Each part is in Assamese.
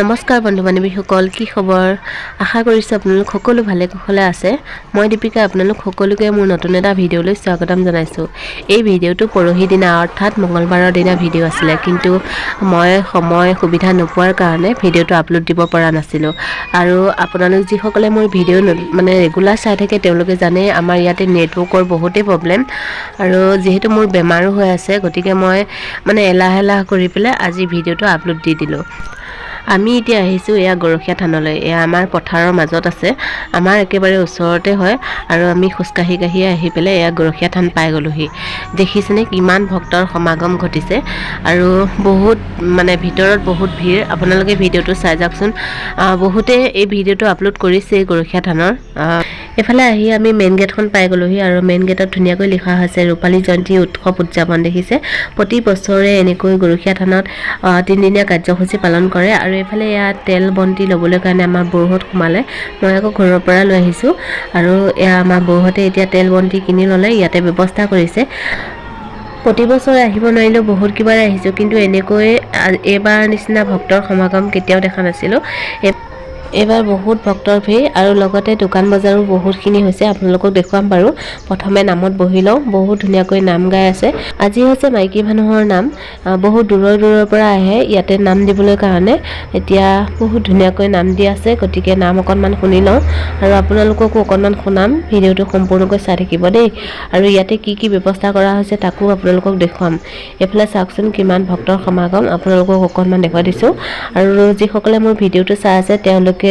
নমস্কাৰ বন্ধু বান্ধৱীসকল কি খবৰ? আশা কৰিছোঁ আপোনালোক সকলো ভালে কুশলে আছে। মই দীপিকা আপোনালোক সকলোকে মোৰ নতুন এটা ভিডিঅ'লৈ স্বাগতম জনাইছোঁ। এই ভিডিঅ'টো পৰহি দিনা অৰ্থাৎ মঙলবাৰৰ দিনা ভিডিঅ' আছিলে। কিন্তু মই সময় সুবিধা নোপোৱাৰ কাৰণে ভিডিঅ'টো আপলোড দিব পৰা নাছিলোঁ। আৰু আপোনালোক যিসকলে মোৰ ভিডিঅ' মানে ৰেগুলাৰ চাই থাকে তেওঁলোকে জানে আমাৰ ইয়াতে নেটৱৰ্কৰ বহুতেই প্ৰব্লেম। আৰু যিহেতু মোৰ বেমাৰো হৈ আছে গতিকে মই মানে এলাহ এলাহ কৰি পেলাই আজি ভিডিঅ'টো আপলোড দি দিলোঁ। আমি এতিয়া আহিছোঁ এয়া গৰখীয়া থানলৈ। এয়া আমাৰ পথাৰৰ মাজত আছে। আমাৰ একেবাৰে ওচৰতে হয় আৰু আমি খোজকাঢ়ি কাঢ়ি আহি পেলাই এয়া গৰখীয়া থান পাই গ'লোহি। দেখিছেনে কিমান ভক্তৰ সমাগম ঘটিছে? আৰু বহুত মানে ভিতৰত বহুত ভিৰ। আপোনালোকে ভিডিঅ'টো চাই যাওকচোন। বহুতে এই ভিডিঅ'টো আপলোড কৰিছে এই গৰখীয়া থানৰ। আহ, এইফালে আহি আমি মেইন গেটখন পাই গ'লোহি আৰু মেইন গেটত ধুনীয়াকৈ লিখা হৈছে ৰূপালী জয়ন্তী উৎসৱ উদযাপন দেখিছে। প্ৰতি বছৰে এনেকৈ গৰখীয়া থানত তিনিদিনীয়া কাৰ্যসূচী পালন কৰে আৰু এইফালে ইয়াত তেল বন্তি ল'বলৈ কাৰণে আমাৰ বৌহঁত সোমালে। মই আকৌ ঘৰৰ পৰা লৈ আহিছোঁ। আৰু এয়া আমাৰ বৌহঁতে এতিয়া তেল বন্তি কিনি ল'লে, ইয়াতে ব্যৱস্থা কৰিছে। প্ৰতি বছৰে আহিব নোৱাৰিলেও বহুত কিবাৰে আহিছোঁ। কিন্তু এনেকৈ এইবাৰ নিচিনা ভক্তৰ সমাগম কেতিয়াও দেখা নাছিলোঁ। এইবাৰ বহুত ভক্তৰ ভিৰ আৰু লগতে দোকান বজাৰো বহুতখিনি হৈছে আপোনালোকক দেখুৱাম বাৰু। প্ৰথমে নামত বহি লওঁ বহুত ধুনীয়াকৈ নাম গাই আছে। আজি হৈছে মাইকী মানুহৰ নাম বহুত দূৰৰ দূৰৰ পৰা আহে ইয়াতে নাম দিবলৈ কাৰণে। এতিয়া বহুত ধুনীয়াকৈ নাম দি আছে গতিকে নাম অকণমান শুনি লওঁ। আৰু আপোনালোককো অকণমান শুনাম ভিডিঅ'টো সম্পূৰ্ণকৈ চাই থাকিব দেই। আৰু ইয়াতে কি কি ব্যৱস্থা কৰা হৈছে তাকো আপোনালোকক দেখুৱাম। এইফালে চাওকচোন কিমান ভক্তৰ সমাগম আপোনালোকক অকণমান দেখুৱাই দিছোঁ। আৰু যিসকলে মোৰ ভিডিঅ'টো চাই আছে তেওঁলোকে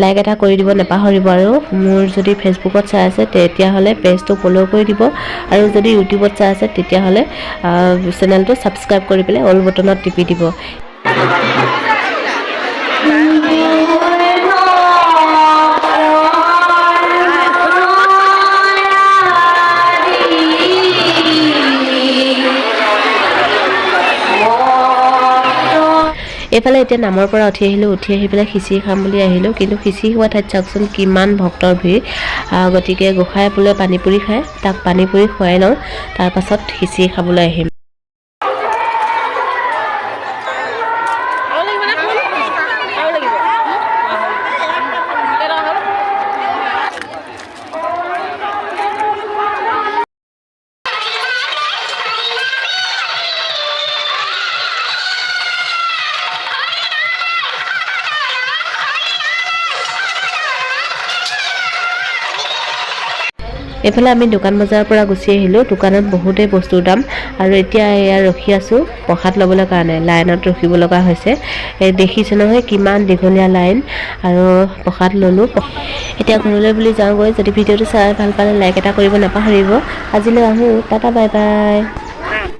লাইক এটা কৰি দিব নাপাহৰিব আৰু মোৰ যদি ফেচবুকত চাই আছে তেতিয়াহ'লে পেজটো ফ'ল' কৰি দিব আৰু যদি ইউটিউবত চাই আছে তেতিয়াহ'লে চেনেলটো ছাবস্ক্ৰাইব কৰি পেলাই অল বটনত টিপি দিব। এইফালে এতিয়া নামৰ পৰা উঠি আহিলোঁ উঠি আহি পেলাই খিচিৰি খাম বুলি আহিলোঁ কিন্তু খিচিৰি খোৱা ঠাইত চাওকচোন কিমান ভক্তৰ ভিৰ। গতিকে গোঁসাই বোলে পানী পুৰি খায় তাক পানী পুৰি খুৱাই লওঁ তাৰপাছত খিচিৰি খাবলৈ আহিম। এইফালে আমি দোকান বজাৰৰ পৰা গুচি আহিলোঁ। দোকানত বহুতেই বস্তুৰ দাম আৰু এতিয়া এয়া ৰখি আছোঁ প্ৰসাদ ল'বলৈ কাৰণে। লাইনত ৰখিব লগা হৈছে। দেখিছে নহয় কিমান দীঘলীয়া লাইন আৰু প্ৰসাদ ল'লোঁ। এতিয়া ঘৰলৈ বুলি যাওঁগৈ। যদি ভিডিঅ'টো চাই ভাল পালে লাইক এটা কৰিব নাপাহৰিব। আজিলৈ আহোঁ। Tata bye bye